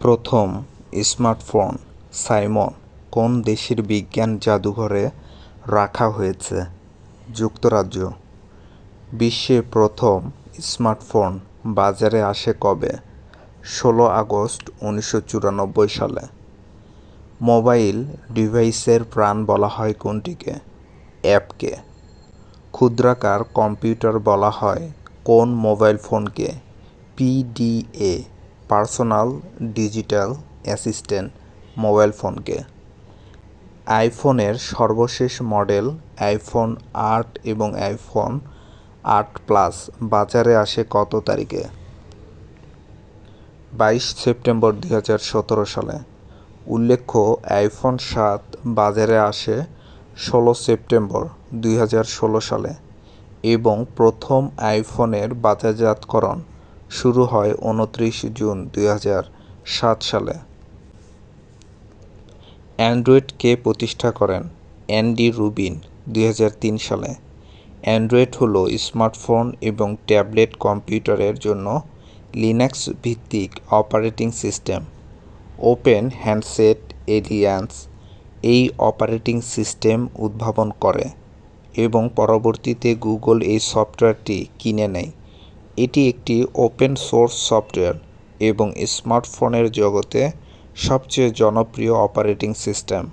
প্রথম smartphone, Simon, কোন দেশের বিজ্ঞান জাদুঘরে রাখা হয়েছে? যুক্তরাজ্য। বিশ্বে প্রথম স্মার্টফোন বাজারে আসে কবে? ষোলো আগস্ট উনিশশো চুরানব্বই সালে। মোবাইল ডিভাইসের প্রাণ বলা হয় কোনটিকে? অ্যাপকে। ক্ষুদ্রাকার কম্পিউটার বলা হয় কোন mobile ফোনকে? PDA personal digital assistant mobile ফোনকে। আইফোনের সর্বশেষ মডেল আইফোন আট এবং আইফোন আট প্লাস বাজারে আসে কত তারিখে? বাইশ সেপ্টেম্বর দুই হাজার সতেরো সালে। উল্লেখ্য, আইফোন সাত বাজারে আসে ষোলো সেপ্টেম্বর দুই হাজার ষোলো সালে এবং প্রথম আইফোনের বাজারজাতকরণ শুরু হয় উনত্রিশ জুন দুই সাত সালে। অ্যান্ড্রয়েড কে প্রতিষ্ঠা করেন অ্যান্ডি রুবিন দুই হাজার তিন সালে। অ্যান্ড্রয়েড হলো স্মার্টফোন এবং ট্যাবলেট কম্পিউটারের জন্য লিনাক্স ভিত্তিক operating system. Open handset alliance এই অপারেটিং সিস্টেম উদ্ভাবন করে এবং পরবর্তীতে গুগল এই সফটওয়্যারটি কিনে নেয়। এটি একটি ওপেন সোর্স সফটওয়্যার এবং স্মার্টফোনের জগতে সবচেয়ে জনপ্রিয় অপারেটিং সিস্টেম।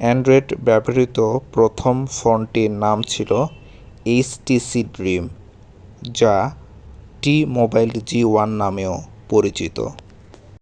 অ্যান্ড্রয়েড ব্যবহৃত প্রথম ফোনটির নাম ছিল এইচটিসি ড্রিম, যা টি মোবাইল জি ওয়ান নামেও পরিচিত।